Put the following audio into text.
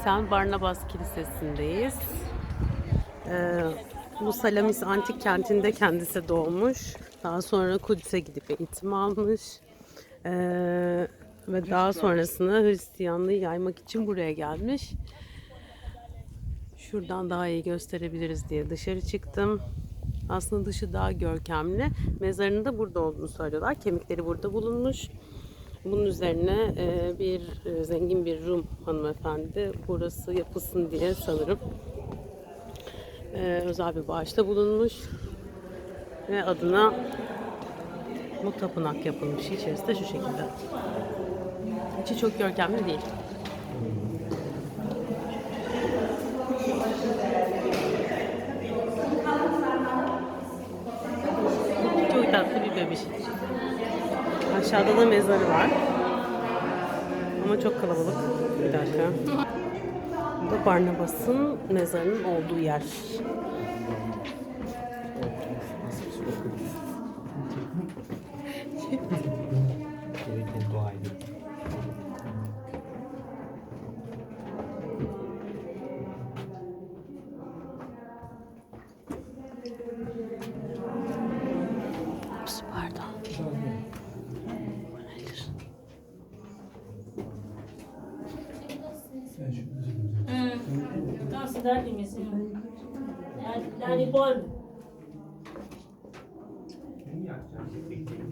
St. Barnabas Kilisesi'ndeyiz. Ee, bu Salamis antik kentinde kendisi doğmuş. Daha sonra Kudüs'e gidip eğitim almış. Ee, ve daha sonrasında Hristiyanlığı yaymak için buraya gelmiş. Şuradan daha iyi gösterebiliriz diye dışarı çıktım. Aslında dışı daha görkemli. Mezarının da burada olduğunu söylüyorlar. Kemikleri burada bulunmuş. Bunun üzerine e, bir e, zengin bir Rum hanımefendi burası yapılsın diye sanırım e, özel bir bağışta bulunmuş ve adına bu tapınak yapılmış. İçerisi de şu şekilde. İçi çok görkemli değil. Çok tatlı bir bebiş. Aşağıda da mezarı var. Ama çok kalabalık. Bir dakika. Bu da Barnabas'ın mezarının olduğu yer. Nasıl derdimiz? Yani, yani bol. Yani